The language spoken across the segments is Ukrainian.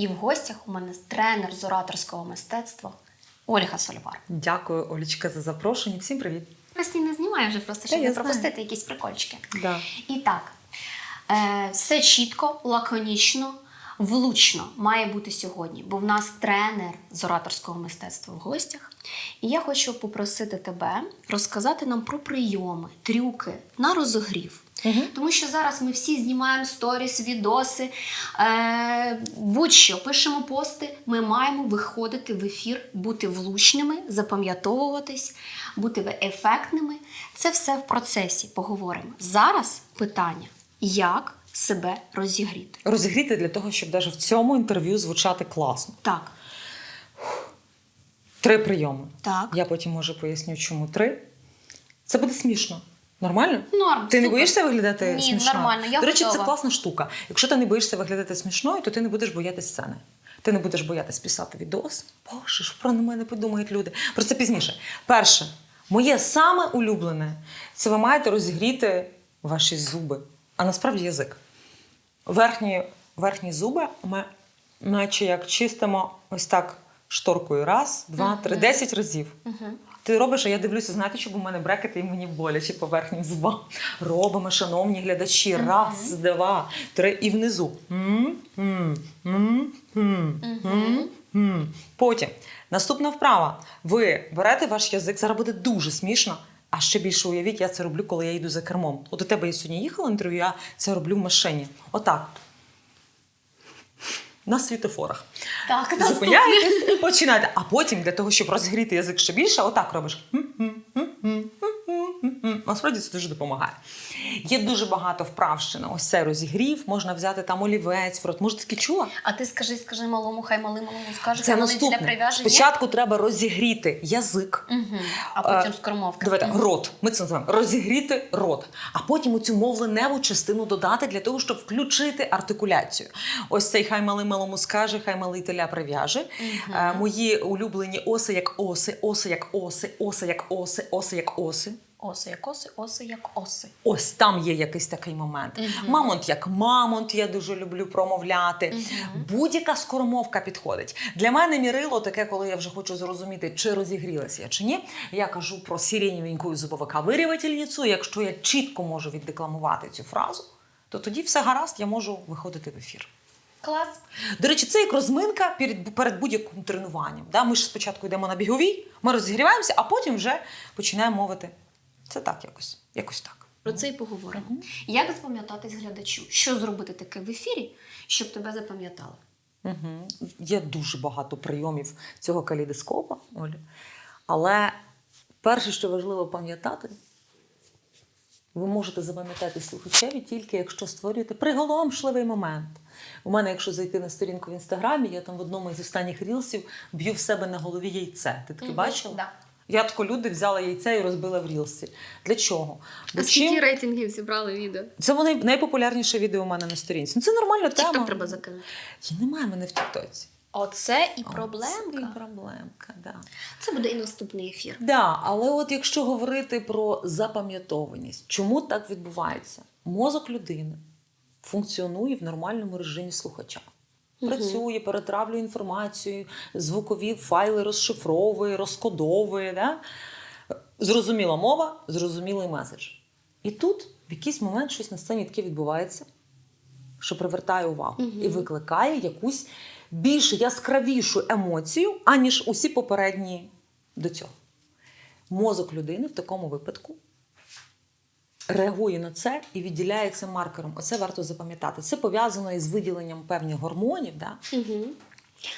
І в гостях у мене тренер з ораторського мистецтва Ольга Сольвар. Дякую, Олічка, за запрошення. Всім привіт. Постійно знімаю вже просто, щоб я не знаю. пропустити якісь прикольчики. Да. І так, е, все чітко, лаконічно, влучно має бути сьогодні, бо в нас тренер з ораторського мистецтва в гостях. І я хочу попросити тебе розказати нам про прийоми, трюки на розогрів. Мгм. Тому що зараз ми всі знімаємо сторіс, відоси, е, будь-що пишемо пости. Ми маємо виходити в ефір, бути влучними, запам'ятовуватись, бути ефектними. Це все в процесі. Поговоримо. Зараз питання: як себе розігріти? Розігріти для того, щоб навіть в цьому інтерв'ю звучати класно. Так, Три прийоми. так. Я потім може поясню, чому три. Це буде смішно. Нормально? Норм. Ти не супер. боїшся виглядати Ні, смішно? нормально, я До речі, готова. це класна штука. Якщо ти не боїшся виглядати смішною, то ти не будеш боятися сцени. Ти не будеш боятись писати відос. Боже, що про мене подумають люди. Про це пізніше. Перше, моє саме улюблене це ви маєте розігріти ваші зуби, а насправді язик. Верхні, верхні зуби ми наче як чистимо ось так шторкою. Раз, два, три, десять разів. Мгм. Ти робиш, а я дивлюся, знаєте, щоб у мене брекети і мені боляче по верхнім зубам. Робимо, шановні глядачі. Раз, два, три і внизу. Потім наступна вправа. Ви берете ваш язик, зараз буде дуже смішно. А ще більше уявіть, я це роблю, коли я йду за кермом. От у тебе я сьогодні їхала інтерв'ю, я це роблю в машині. Отак. На світофорах. Так. Зупиняєтесь і починаєте. А потім для того, щоб розгріти язик ще більше, отак робиш. Насправді це дуже допомагає. Є дуже багато вправ ще на ось цей розігрів. Можна взяти там олівець, в рот. Може, таки чула? А ти скажи, скажи малому, хай малий малому скаже, Це наступне. Спочатку треба розігріти язик. Угу. А потім Е, скормовка. Давайте Мгм. рот. Ми це називаємо розігріти рот, а потім оцю мовленеву частину додати для того, щоб включити артикуляцію. Ось цей хай малий малому скаже, хай малий теля прив'яже. Е, Мої улюблені оси як оси, оси як оси, оси як оси, оси як оси. Оси як оси, оси як оси. Ось там є якийсь такий момент. Мамонт як мамонт, я дуже люблю промовляти. Будь-яка скоромовка підходить. Для мене мірило таке, коли я вже хочу зрозуміти, чи розігрілася я чи ні. Я кажу про сиреневеньку зубовика вирівательницю. Якщо я чітко можу віддекламувати цю фразу, то тоді все гаразд, я можу виходити в ефір. Клас. До речі, це як розминка перед, перед будь-яким тренуванням. Да? Ми ж спочатку йдемо на біговій, ми розігріваємося, а потім вже починаємо мовити. Це так якось. Якось так. Про це і поговоримо. Як запам'ятатись глядачу? Що зробити таке в ефірі, щоб тебе запам'ятали? Угу. Є дуже багато прийомів цього калейдоскопа, Олі. Але перше, що важливо пам'ятати, ви можете запам'ятати слухачеві тільки якщо створюєте приголомшливий момент. У мене, якщо зайти на сторінку в інстаграмі, я там в одному із останніх рілсів б'ю в себе на голові яйце. Ти таке бачила? Да. Я тако люди взяла яйце і розбила в рілсі. Для чого? Бо А скільки чим... рейтингів зібрали відео? Це вони найпопулярніше відео у мене на сторінці. Ну, це нормальна тема. Тікток треба закинути. І немає мене в Тіктоці. Оце і О, це і проблемка. проблемка, да. Це буде і наступний ефір. Да, але от якщо говорити про запам'ятованість, чому так відбувається? Мозок людини функціонує в нормальному режимі слухача. Працює, перетравлює інформацію, звукові файли розшифровує, розкодовує. Да? Зрозуміла мова, зрозумілий меседж. І тут в якийсь момент щось на сцені таке відбувається, що привертає увагу і викликає якусь більш яскравішу емоцію, аніж усі попередні до цього. Мозок людини в такому випадку реагує на це і відділяє це маркером. Оце варто запам'ятати. Це пов'язано із виділенням певних гормонів. Да? Угу.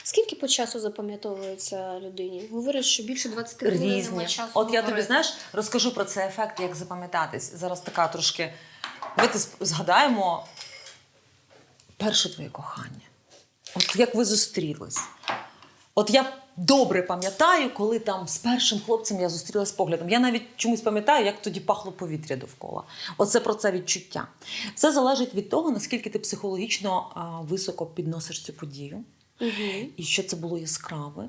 Скільки по часу запам'ятовується людині? Говорять, що більше 20 хвилин немає часу. От я тобі знаєш, розкажу про цей ефект, як запам'ятатись. Зараз така трошки. Давайте згадаємо перше твоє кохання. От як ви зустрілись. От я добре пам'ятаю, коли там з першим хлопцем я зустрілася поглядом. Я навіть чомусь пам'ятаю, як тоді пахло повітря довкола. Оце про це відчуття. Це залежить від того, наскільки ти психологічно а, високо підносиш цю подію, Мгм. і що це було яскраве.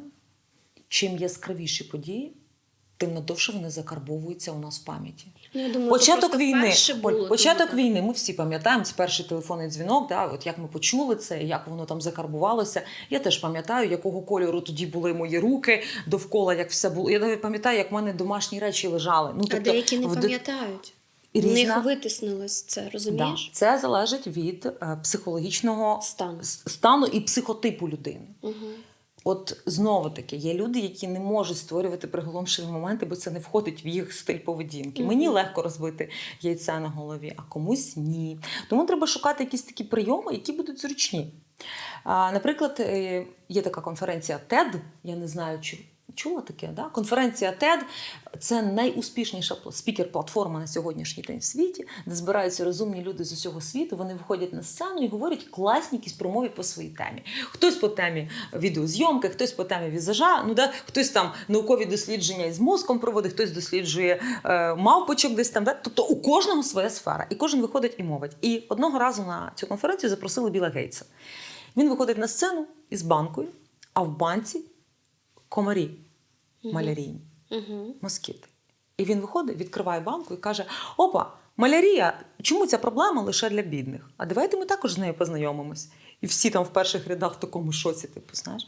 Чим яскравіші події, тим надовше вони закарбовуються у нас в пам'яті. Ну, я думаю, Початок війни. було, початок тому війни. Ми всі пам'ятаємо це перший телефонний дзвінок. Да, от як ми почули це, як воно там закарбувалося. Я теж пам'ятаю, якого кольору тоді були мої руки довкола, як все було. Я навіть пам'ятаю, як в мене домашні речі лежали. Ну А деякі не пам'ятають. І В них витиснилось це, Да. розумієш? Це залежить від е, психологічного Стан. с- стану і психотипу людини. Угу. От знову таки, є люди, які не можуть створювати приголомшливі моменти, бо це не входить в їх стиль поведінки. Мгм. Мені легко розбити яйця на голові, а комусь ні. Тому треба шукати якісь такі прийоми, які будуть зручні. Наприклад, е, є така конференція TED, я не знаю, чи чула таке, да? конференція TED – це найуспішніша спікер-платформа на сьогоднішній день в світі, де збираються розумні люди з усього світу. Вони виходять на сцену і говорять класні якісь промови по своїй темі. Хтось по темі відеозйомки, хтось по темі візажа, ну да, хтось там наукові дослідження із мозком проводить, хтось досліджує е, мавпочок десь там. Да? Тобто у кожного своя сфера, і кожен виходить і мовить. І одного разу на цю конференцію запросили Біла Гейтса. Він виходить на сцену із банкою, а в банці комарі малярійні, москіти. І він виходить, відкриває банку і каже: Опа, малярія, чому ця проблема лише для бідних? А давайте ми також з нею познайомимось. І всі там в перших рядах в такому шоці, типу, знаєш.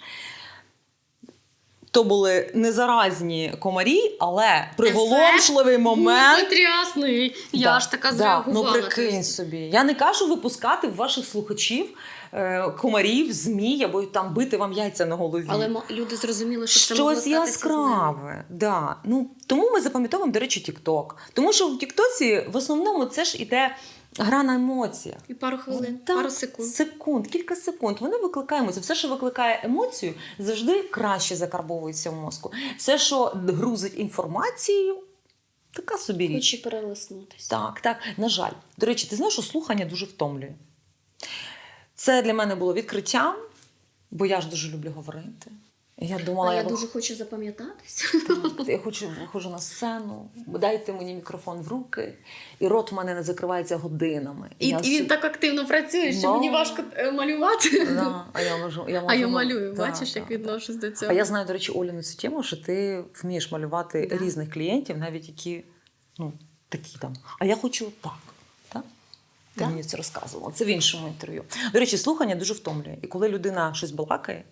То були незаразні комарі, але приголомшливий момент. Потрясний. Я Да, ж така да. зреагувала. Ну прикинь собі. Я не кажу випускати в ваших слухачів комарів, змій або там бити вам яйця на голові. Але люди зрозуміли, що це Щось яскраве. Да. Ну, тому ми запам'ятовуємо, до речі, TikTok. Тому що в Тіктоці в основному це ж іде гра на емоціях. І пару хвилин, Так, пару секунд. Секунд, кілька секунд. Вони викликають емоцію. Все, що викликає емоцію, завжди краще закарбовується в мозку. Все, що грузить інформацією, така собі річ. Хоче перелиснутися. Так, так. На жаль. До речі, ти знаєш, що слухання дуже втомлює. Це для мене було відкриттям, бо я ж дуже люблю говорити. Я думала, А я вих- дуже хочу запам'ятатися. я хочу виходжу на сцену, дайте мені мікрофон в руки, і рот в мене не закривається годинами. І, я і він так активно працює, що Да. мені важко е, малювати. Да, а я можу, я можу, А я малюю, да, бачиш, да, як да. відношусь до цього. А я знаю, до речі, Оліну цю тему, що ти вмієш малювати Да. різних клієнтів, навіть які ну, такі там. А я хочу так. Ти Да. мені це розказувала. Це в іншому інтерв'ю. До речі, слухання дуже втомлює. І коли людина щось балакає,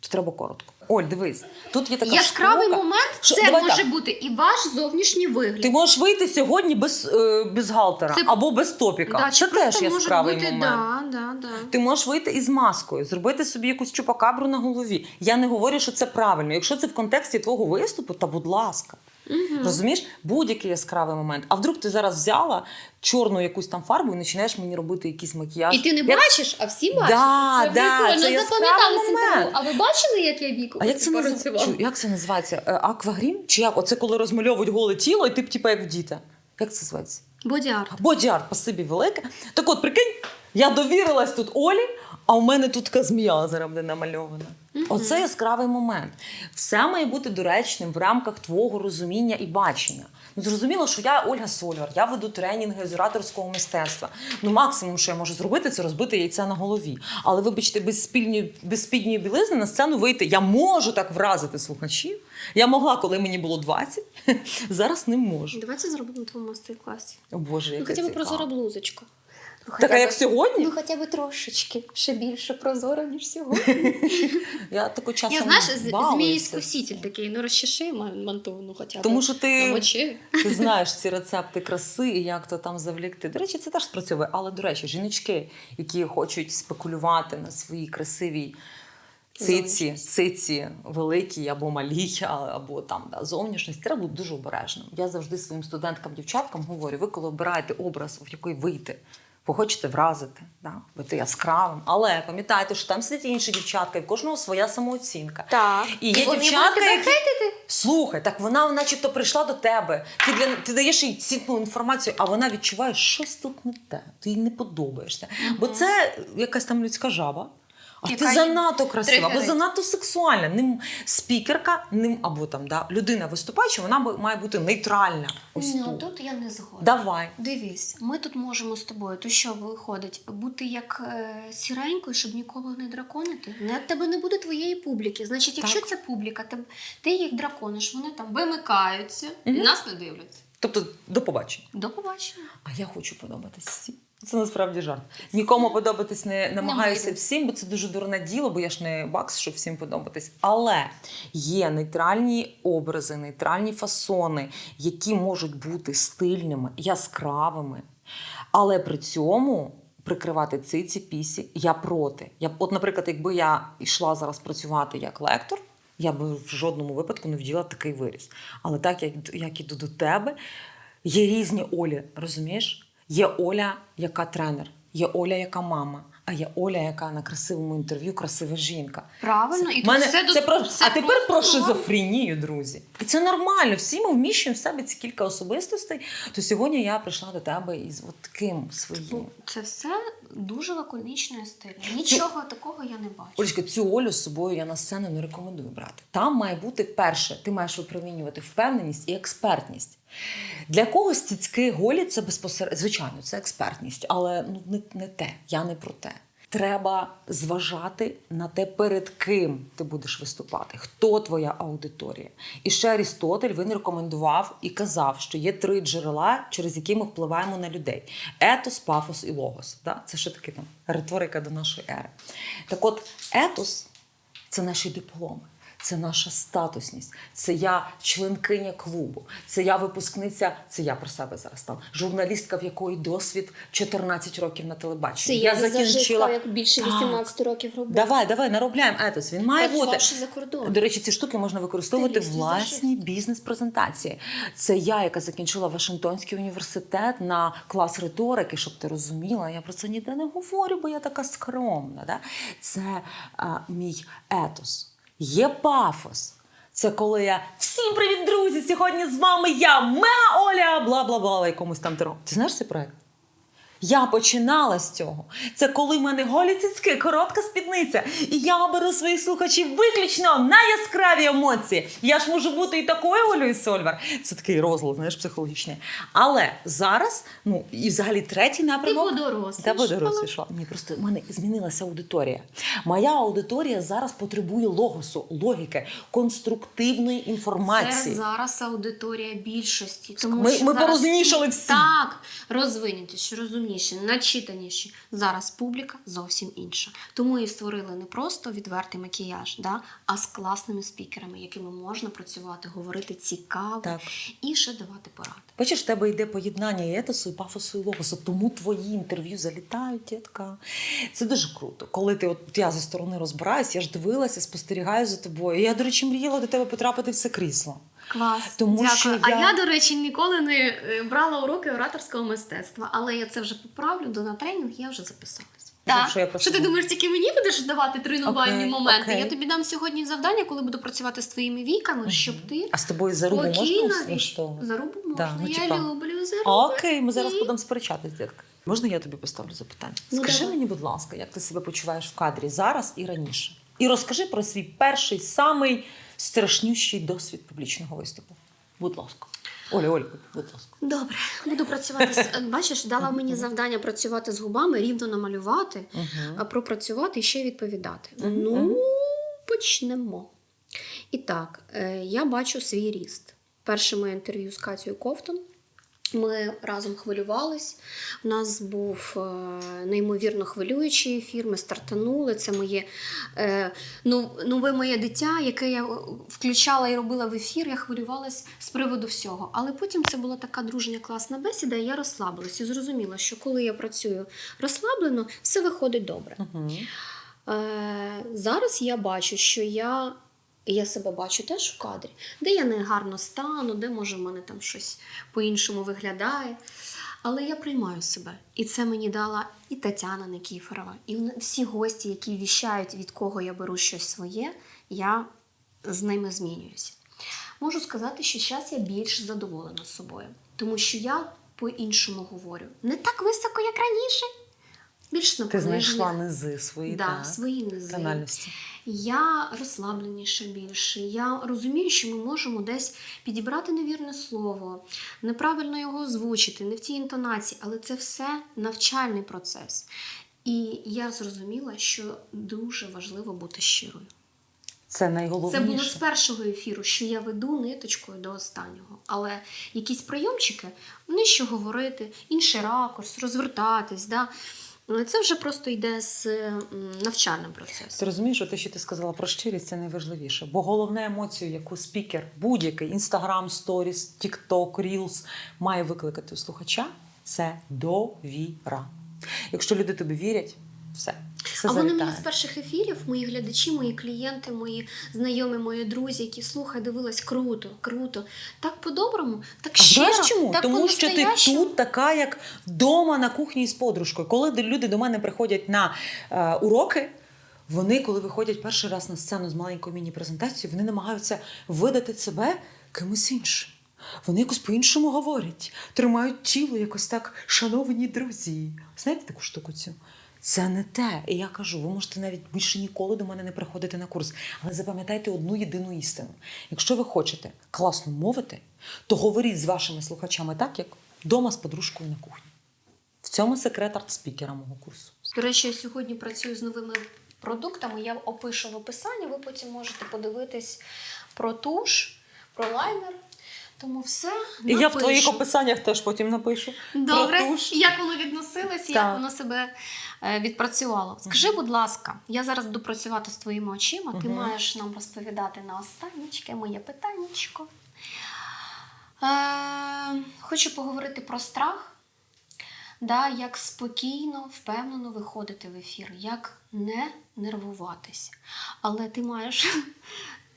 то треба коротко. Оль, дивись, тут є така Яскравий штука. момент Що- це давай може так. бути і ваш зовнішній вигляд. Ти можеш вийти сьогодні без, е, без галтера Це- або без топіка. Да, це теж яскравий бути, момент. Да, да, да. Ти можеш вийти із маскою, зробити собі якусь чупакабру на голові. Я не говорю, що це правильно. Якщо це в контексті твого виступу, та будь ласка. Мгм. Розумієш, будь-який яскравий момент. А вдруг ти зараз взяла чорну якусь там фарбу і починаєш мені робити якийсь макіяж. І ти не Як- бачиш, а всі бачать. Да, це да, прикольно, це запам'яталися момент. інтерв'ю. А ви бачили, як я віку А як це? Чу, як це називається? Е, Аквагрім? Чи як? Оце коли розмальовують голе тіло, і ти б типу, як в діта. Як це називається? Бодіарт. Бодіарт, спасибі велике. Так от, прикинь, я довірилась тут Олі, а у мене тут така змія зараз буде намальована. Оце яскравий момент. Все має бути доречним в рамках твого розуміння і бачення. Ну, зрозуміло, що я Ольга Сольвар, я веду тренінги з ораторського мистецтва. Ну, максимум, що я можу зробити, це розбити яйця на голові. Але, вибачте, без спільної, без спідньої білизни на сцену вийти. Я можу так вразити слухачів. Я могла, коли мені було 20, зараз не можу. Давай це зробимо на твоєму майстер-класі. О, Боже, Ну, хоча б блузочка. Ну, Така, хоча як б- сьогодні? Ну, хоча б трошечки. Ще більше прозора, ніж сьогодні. Я таку часом Я знаєш, з- балуюся. змієскуситель такий, ну розчеши ман- манту, ну хоча б. Тому що ти, ти знаєш ці рецепти краси і як то там завлікти. До речі, це теж спрацьовує. Але, до речі, жіночки, які хочуть спекулювати на своїй красивій циці, циці великій або малій, а- або там да, зовнішність, треба бути дуже обережним. Я завжди своїм студенткам, дівчаткам говорю: ви коли обираєте образ, в який вийти. Хочете вразити, да? бути яскравим. Але пам'ятайте, що там сидять інші дівчатка, і в кожного своя самооцінка. Так. І є вони дівчатка, які... Слухай, так вона начебто прийшла до тебе. Ти, для... ти даєш їй цінну інформацію, а вона відчуває, що щось тут не те. Ти їй не подобаєшся. Бо це якась там людська жаба. А ти занадто красива, або тригерить. занадто сексуальна. Ним спікерка, ним або там да, людина виступаюча, вона має бути нейтральна. Ось ну, тут. тут я не згодна. Давай. Дивись, ми тут можемо з тобою, то що виходить? Бути як е, сіренькою, щоб нікого не драконити. Не тебе не буде твоєї публіки. Значить, якщо Так. це публіка, ти, ти їх дракониш, вони там вимикаються і нас не дивляться. Тобто, до побачення. До побачення. А я хочу подобатись всім. Це насправді жарт. Нікому подобатись не намагаюся всім, бо це дуже дурне діло, бо я ж не бакс, щоб всім подобатись. Але є нейтральні образи, нейтральні фасони, які можуть бути стильними, яскравими. Але при цьому прикривати циці пісі я проти. Я, от, наприклад, якби я йшла зараз працювати як лектор, я би в жодному випадку не вділа такий виріс. Але так як, як іду до тебе, є різні Олі, розумієш? Є Оля, яка тренер, є Оля, яка мама, а є Оля, яка на красивому інтерв'ю красива жінка. Правильно, і Мене, все це про, все а тепер про шизофренію, друзі. І це нормально. Всі ми вміщуємо в себе ці кілька особистостей. То сьогодні я прийшла до тебе із от таким своїм. Ну, Це все дуже лаконічно і стильно. Нічого такого я не бачу. Олечка, цю Олю з собою я на сцену не рекомендую брати. Там має бути перше, ти маєш випромінювати впевненість і експертність. Для когось цицьки голі це безпосередньо, звичайно, це експертність, але ну не, не те. Я не про те. Треба зважати на те, перед ким ти будеш виступати, хто твоя аудиторія. І ще Арістотель він рекомендував і казав, що є три джерела, через які ми впливаємо на людей: етос, пафос і логос. Да? Це ще таки там риторика до нашої ери. Так от, етос це наші дипломи. Це наша статусність, це я членкиня клубу, це я випускниця, це я про себе зараз там, журналістка, в якої досвід 14 років на телебаченні. як більше Так. 18 років роботи. Давай, давай, наробляємо етос. Він має бути. За кордоном. До речі, ці штуки можна використовувати в власній бізнес-презентації. Це я, яка закінчила Вашингтонський університет на клас риторики, щоб ти розуміла. Я про це ніде не говорю, бо я така скромна. Да? Це а, мій етос. Є пафос. Це коли я всім привіт, друзі! Сьогодні з вами я, Мега Оля, бла бла бла, якомусь там тером. Ти знаєш цей проект? Я починала з цього. Це коли в мене голі цицьки, коротка спідниця. І я беру своїх слухачів виключно на яскраві емоції. Я ж можу бути і такою Олею Сольвар. Це такий розлад, знаєш, психологічний. Але зараз, ну і взагалі третій напрямок. подорослішала. Та подорослішала. Ні, просто в мене змінилася аудиторія. Моя аудиторія зараз потребує логосу, логіки, конструктивної Це інформації. зараз аудиторія більшості. Тому Ми- що ми зараз порозумнішали всі. Так, розвинутіші, розумніші, начитаніші. Зараз публіка зовсім інша. Тому і створили не просто відвертий макіяж, да, а з класними спікерами, якими можна працювати, говорити цікаво Так. і ще давати поради. Бачиш, в тебе йде поєднання і етосу, і пафосу, і логосу. Тому твої інтерв'ю залітають, дітка. Це дуже круто. Коли ти, от я зі сторони розбираюсь, я ж дивилася, спостерігаю за тобою. Я, до речі, мріяла до тебе потрапити в це крісло. Клас, Тому дякую. що А я- я, до речі, ніколи не е, брала уроки ораторського мистецтва, але я це вже поправлю, до на тренінг я вже записалась. Так. я просто Що ти думаєш, тільки мені будеш давати тренувальні Окей, моменти? окей. Я тобі дам сьогодні завдання, коли буду працювати з твоїми війками, щоб ти А з тобою зарубу можна влаштовувати? зарубу можна. Да, ну, я типа. люблю зарубу. Окей, ми зараз І- будемо сперечатись, дітка. Можна я тобі поставлю запитання? Ну, Скажи давай. мені, будь ласка, як ти себе почуваєш в кадрі зараз і раніше? І розкажи про свій перший, самий страшнющий досвід публічного виступу. Будь ласка. Оля, Оля, будь ласка. Добре, буду працювати з бачиш, дала мені завдання працювати з губами, рівно намалювати, а пропрацювати і ще відповідати. Ну, почнемо. І так, е, я бачу свій ріст. Перше моє інтерв'ю з Катією Ковтон. Ми разом хвилювались. У нас був е, неймовірно хвилюючий ефір. Ми стартанули. Це моє е, ну, нове моє дитя, яке я е, включала і робила в ефір. Я хвилювалась з приводу всього. Але потім це була така дружня класна бесіда, і я розслабилась і зрозуміла, що коли я працюю розслаблено, все виходить добре. Угу. Зараз я бачу, що я, я себе бачу теж в кадрі, де я не гарно стану, де може в мене там щось по-іншому виглядає. Але я приймаю себе. І це мені дала і Тетяна Никіфорова, і всі гості, які віщають, від кого я беру щось своє, я з ними змінююся. Можу сказати, що зараз я більш задоволена собою, тому що я по-іншому говорю. Не так високо, як раніше, більш Ти знайшла низи свої да, так, свої низи. тональності. Я розслабленіша більше. Я розумію, що ми можемо десь підібрати невірне слово, неправильно його озвучити, не в тій інтонації, але це все навчальний процес. І я зрозуміла, що дуже важливо бути щирою. Це Це було з першого ефіру, що я веду ниточкою до останнього. Але якісь прийомчики, вони що говорити, інший ракурс, розвертатись. Да? Це вже просто йде з навчальним процесом. Ти розумієш, те, що ти сказала про щирість, це найважливіше. Бо головна емоцію, яку спікер, будь-який інстаграм, сторіс, тікток, рілс має викликати у слухача, це довіра. Якщо люди тобі вірять, все. Все а вони залітає. мені з перших ефірів, мої глядачі, мої клієнти, мої знайомі, мої друзі, які слухай, дивилась круто, круто. Так по-доброму, так А щиро, знаєш чому? так Тому що ти тут така, як вдома на кухні з подружкою. Коли люди до мене приходять на е, уроки, вони, коли виходять перший раз на сцену з маленькою міні-презентацією, вони намагаються видати себе кимось іншим. Вони якось по-іншому говорять, тримають тіло якось так, шановані друзі. Знаєте таку штуку цю? Це не те. І я кажу, ви можете навіть більше ніколи до мене не приходити на курс. Але запам'ятайте одну єдину істину. Якщо ви хочете класно мовити, то говоріть з вашими слухачами так, як вдома з подружкою на кухні. В цьому секрет арт-спікера мого курсу. До речі, я сьогодні працюю з новими продуктами. Я опишу в описанні. Ви потім можете подивитись про туш, про лайнер. Тому все І я в твоїх описаннях теж потім напишу. Добре, Про туш. як воно відносилось, як воно себе е, відпрацювало. Скажи, будь ласка, я зараз буду працювати з твоїми очима. Ти Мгм. маєш нам розповідати на останнє моє питаннячко. Е, хочу поговорити про страх. Да, як спокійно, впевнено виходити в ефір, як не нервуватись. Але ти маєш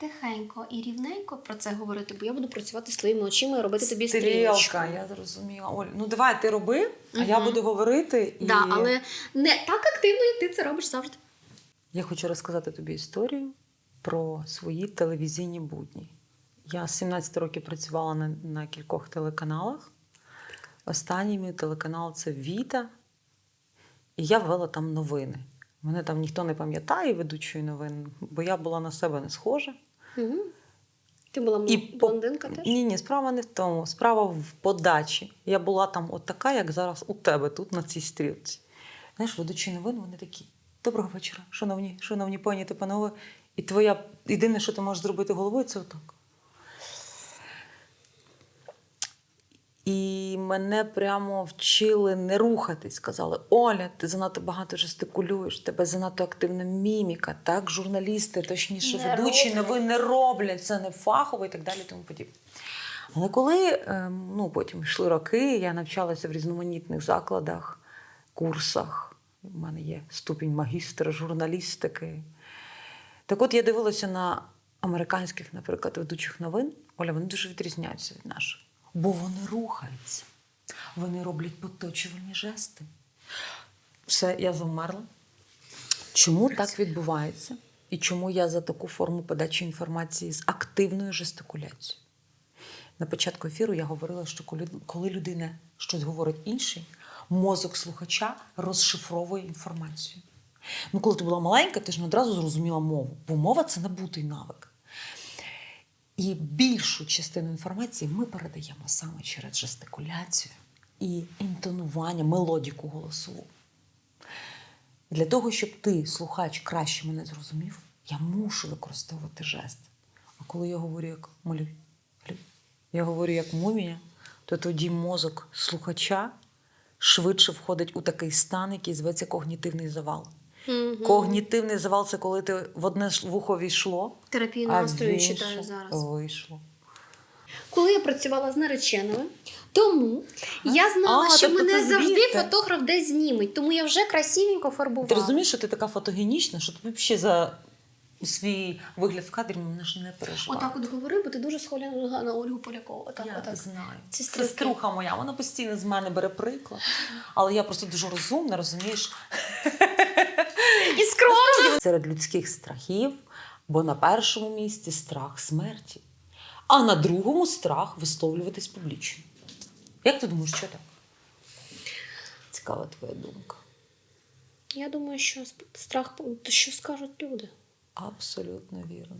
тихенько і рівненько про це говорити, бо я буду працювати з твоїми очима і робити тобі стрілочку. Стрілка, я зрозуміла. Оль, ну давай ти роби, а я буду говорити. І... Да, але не так активно, як ти це робиш завжди. Я хочу розказати тобі історію про свої телевізійні будні. Я з 17 років працювала на, на кількох телеканалах. Останній мій телеканал це Віта. І я вела там новини. Мене там ніхто не пам'ятає ведучої новин, бо я була на себе не схожа. Угу. Ти була І блондинка по- теж? Ні, ні, справа не в тому. Справа в подачі. Я була там от така, як зараз у тебе тут на цій стрілці. Знаєш, ведучі новин, вони такі. Доброго вечора, шановні, шановні пані та панове. І твоя єдине, що ти можеш зробити головою, це отак. І мене прямо вчили не рухатись. Сказали: Оля, ти занадто багато жестикулюєш, тебе занадто активна міміка. Так, журналісти, точніше, Не ведучі роблять. новин не роблять, це не фахово і так далі. Тому подібне. Але коли ем, ну, потім йшли роки, я навчалася в різноманітних закладах, курсах. У мене є ступінь магістра журналістики. Так от я дивилася на американських, наприклад, ведучих новин. Оля, вони дуже відрізняються від наших. Бо вони рухаються, вони роблять поточувальні жести. Все, я завмерла. Чому так відбувається? І чому я за таку форму подачі інформації з активною жестикуляцією? На початку ефіру я говорила, що коли, людина щось говорить інший, мозок слухача розшифровує інформацію. Ну, коли ти була маленька, ти ж не одразу зрозуміла мову, бо мова це набутий навик. І більшу частину інформації ми передаємо саме через жестикуляцію і інтонування, мелодіку голосову. Для того, щоб ти, слухач, краще мене зрозумів, я мушу використовувати жест. А коли я говорю як малюй, я говорю як мумія, то тоді мозок слухача швидше входить у такий стан, який зветься когнітивний завал. Мгм. Когнітивний завал це коли ти в одне вухо війшло, Терапію настрою читаю зараз. вийшло. Коли я працювала з нареченими, тому я знала, А, що тобто мене завжди фотограф десь зніметь, тому я вже красивенько фарбувала. Ти розумієш, що ти така фотогенічна, що тобі ще за свій вигляд в кадрі мене ж не переживає. Отак от говори, бо ти дуже схожа на Ольгу Полякову. Отак, Я отак. знаю. Сестрички. Сеструха моя, вона постійно з мене бере приклад. Але я просто дуже розумна, розумієш? І скромно. Серед людських страхів, бо на першому місці страх смерті, а на другому страх висловлюватись публічно. Як ти думаєш, що так? Цікава твоя думка. Я думаю, що страх, що скажуть люди. Абсолютно вірно.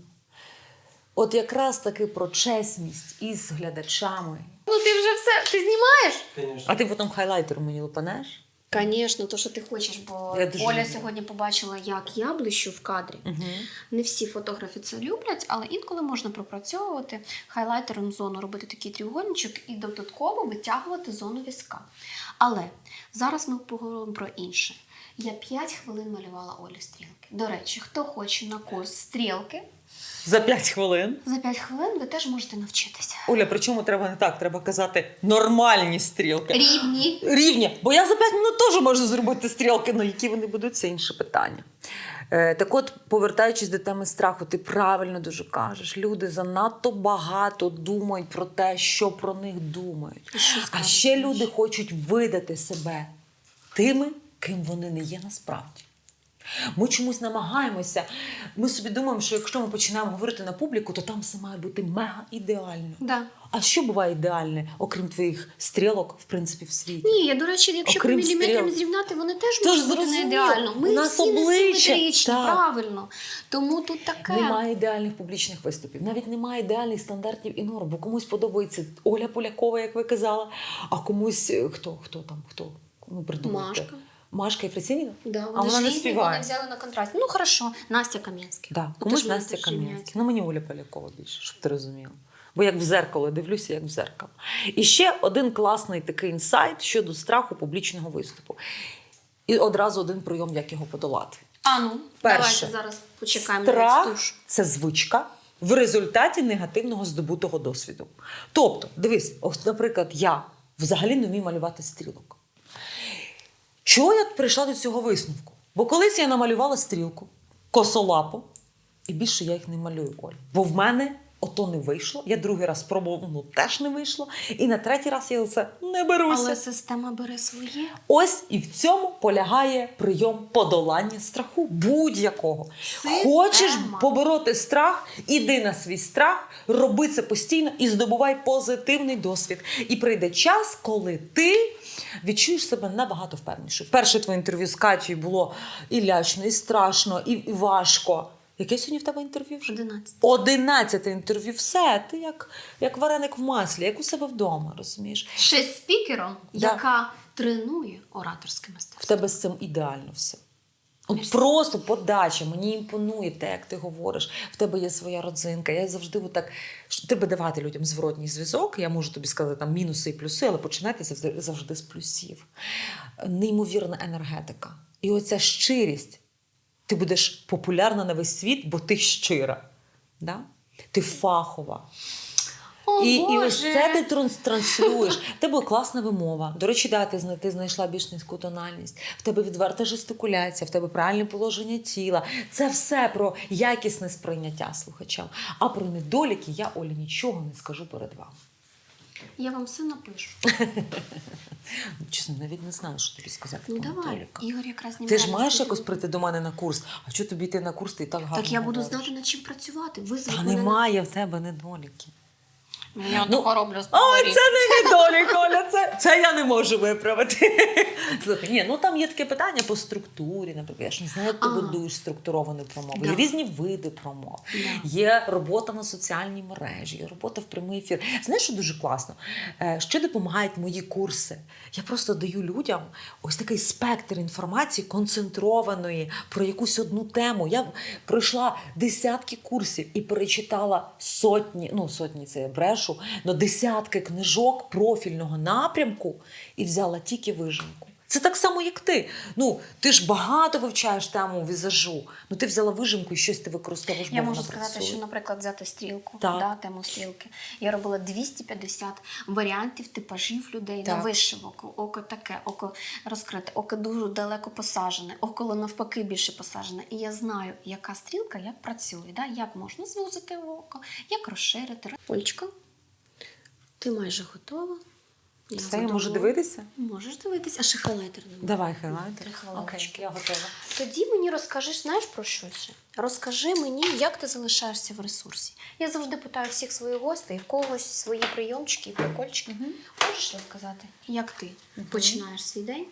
От якраз таки про чесність із глядачами. Ну ти вже все, ти знімаєш? Конечно. А ти потім хайлайтер мені лупанеш? Звісно, то, що ти хочеш, бо Я дуже Оля люблю. сьогодні побачила, як я блищу в кадрі. Угу. Не всі фотографи це люблять, але інколи можна пропрацьовувати хайлайтером зону, робити такий тріугольничок і додатково витягувати зону візка. Але зараз ми поговоримо про інше. Я 5 хвилин малювала Олі стрілки. До речі, хто хоче на курс стрілки, За 5 хвилин. за 5 хвилин ви теж можете навчитися. Оля, причому треба не так, треба казати нормальні стрілки. Рівні. Рівні. Бо я за 5 минут теж можу зробити стрілки, але які вони будуть, це інше питання. Е, так от, повертаючись до теми страху, ти правильно дуже кажеш. Люди занадто багато думають про те, що про них думають. Що А ще люди хочуть видати себе тими, ким вони не є насправді. Ми чомусь намагаємося. Ми собі думаємо, що якщо ми починаємо говорити на публіку, то там все має бути мега ідеально. Да. А що буває ідеальне, окрім твоїх стрілок, в принципі, в світі? Ні, я, до речі, якщо по Окрім міліметрам стріл. зрівняти, вони теж Тож можуть бути не ідеально. Ми у нас всі обличчя, симетричні, так. правильно. Тому тут таке. Немає ідеальних публічних виступів, навіть немає ідеальних стандартів і норм, бо комусь подобається Оля Полякова, як ви казали, а комусь е, хто, хто там, хто? Ну, придумайте. Машка. Машка Єфросиніна? Да, А вона не співає. Вони взяли на контрасті. Ну хорошо, Настя Кам'янська. Да, Ну, комусь Настя рівняються. Ну мені Оля Полякова більше, щоб ти розуміла. Бо як в зеркало дивлюся, як в зеркало. І ще один класний такий інсайт щодо страху публічного виступу. І одразу один прийом, як його подолати. А ну, Перше. давайте зараз почекаємо Страх це звичка в результаті негативного здобутого досвіду. Тобто, дивись, ось, наприклад, я взагалі не вмію малювати стрілок. Чого я прийшла до цього висновку? Бо колись я намалювала стрілку, косолапу, і більше я їх не малюю, Оль. Бо в мене ото не вийшло. Я другий раз спробувала, ну теж не вийшло. І на третій раз я за це не беруся. Але система бере своє. Ось і в цьому полягає прийом подолання страху будь-якого. Хочеш побороти страх, іди на свій страх, роби це постійно і здобувай позитивний досвід. І прийде час, коли ти відчуєш себе набагато впевненіше. Перше твоє інтерв'ю з Катєю було і лячно, і страшно, і, і важко. Яке сьогодні в тебе інтерв'ю вже? 11. Одинадцяте інтерв'ю. Все, ти як, як вареник в маслі, як у себе вдома, розумієш? Ще з спікером, Да. яка тренує ораторське В тебе з цим ідеально все. От просто подача, мені імпонує те, як ти говориш. В тебе є своя родзинка. Я завжди так, тебе давати людям зворотній зв'язок. Я можу тобі сказати там мінуси і плюси, але починайте завжди, завжди з плюсів. Неймовірна енергетика. І оця щирість. Ти будеш популярна на весь світ, бо ти щира. Да? Ти фахова. О, І, і ось це ти транслюєш. В тебе класна вимова. До речі, да, ти, ти знайшла більш низьку тональність. В тебе відверта жестикуляція, в тебе правильне положення тіла. Це все про якісне сприйняття слухачам. А про недоліки я Олі нічого не скажу перед вами. Я вам все напишу. Чесно, навіть не знаю, що тобі сказати. Ну давай, недоліка. Ігор якраз знімає. Ти ж маєш якось прийти до мене на курс. А що тобі йти на курс, ти і так гарно Так я буду говориш? знати, над чим працювати. Визвать Та мене на- немає в тебе недоліків. Я Ну, тако роблю з Ой, це не недолік, Оля, це, це я не можу виправити. Слухай, ні, ну там є таке питання по структурі, наприклад. Я ж не знаю, як ти будуєш структуровану промову. Да. Є різні види промов. Да. Є робота на соціальній мережі, є робота в прямий ефір. Знаєш, що дуже класно? Е, Що допомагають мої курси? Я просто даю людям ось такий спектр інформації, концентрованої про якусь одну тему. Я пройшла десятки курсів і перечитала сотні, ну сотні це я брешу, але десятки книжок профільного напрямку і взяла тільки вижимку. Це так само, як ти. Ну, ти ж багато вивчаєш тему візажу. Ну ти взяла вижимку і щось ти використовуєш. Я можу сказати, працює. що, наприклад, взяти стрілку, Так. да, тему стрілки. Я робила 250 варіантів типажів людей на Так. вишивок. Око таке, око розкрите, око дуже далеко посажене, око навпаки більше посажене. І я знаю, яка стрілка як працює, да? як можна звузити око, як розширити. Олечка, ти майже готова. Я Все, я можу дивитися? Можеш дивитися, а ще хайлайтер не Давай, хайлайтер. Хвилиночки. я готова. Тоді мені розкажи, знаєш про що ще? Розкажи мені, як ти залишаєшся в ресурсі. Я завжди питаю всіх своїх гостей, в когось свої прийомчики і прикольчики. Можеш розказати, як ти починаєш свій день?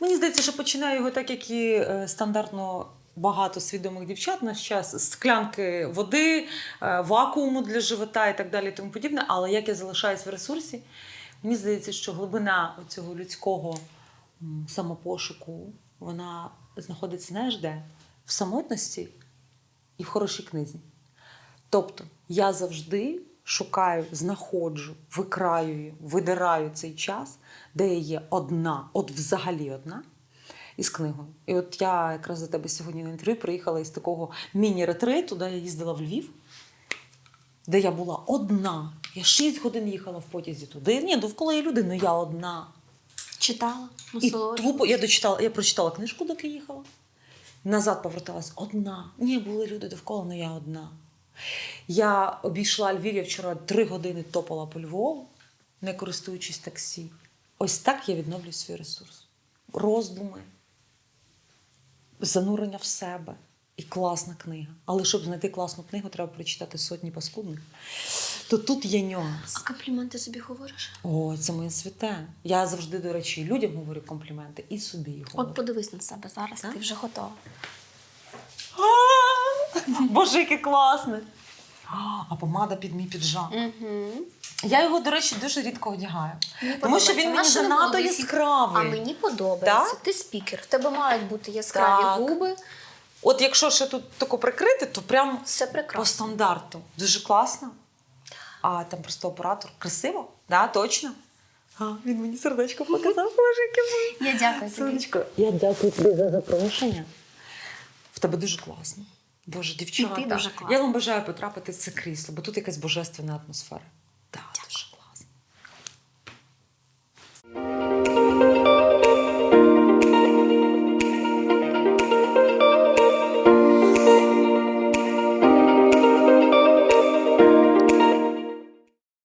Мені здається, що починаю його так, як і е, стандартно багато свідомих дівчат на час склянки води, е, вакууму для живота і так далі, і тому подібне. Але як я залишаюсь в ресурсі, мені здається, що глибина цього людського самопошуку вона знаходиться знаєш де? В самотності і в хорошій книзі. Тобто я завжди шукаю, знаходжу, викраюю, видираю цей час, де я є одна, от взагалі одна, із книгою. І от я якраз до тебе сьогодні на інтерв'ю приїхала із такого міні-ретриту, де я їздила в Львів, де я була одна. Я 6 годин їхала в потязі туди. Ні, довкола є люди, але я одна. Читала, І тупо я дочитала, я прочитала книжку, доки їхала. Назад поверталась одна. Ні, були люди довкола, але я одна. Я обійшла Львів, я вчора три години топала по Львову, не користуючись таксі. Ось так я відновлюю свій ресурс. Роздуми, занурення в себе і класна книга. Але щоб знайти класну книгу, треба прочитати сотні паскудних. То тут є нюанс. А компліменти собі говориш? О, це моє святе. Я завжди, до речі, людям говорю компліменти і собі їх говорю. От подивись на себе зараз, ти вже готова. Боже, яке класне! А, помада під мій піджак. Угу. Я його, до речі, дуже рідко одягаю. Мені Тому що він мені занадто яскравий. А мені подобається. Так? Ти спікер. В тебе мають бути яскраві Так. губи. От якщо ще тут тако прикрити, то прям Все по стандарту. Дуже класно. А там просто оператор. Красиво? Да, точно. А, він мені сердечко показав. Боже, яке. Я дякую тобі. Сонечко, я дякую тобі за запрошення. В тебе дуже класно. Боже, дівчата. Дуже. Я вам бажаю потрапити в це крісло, бо тут якась божественна атмосфера.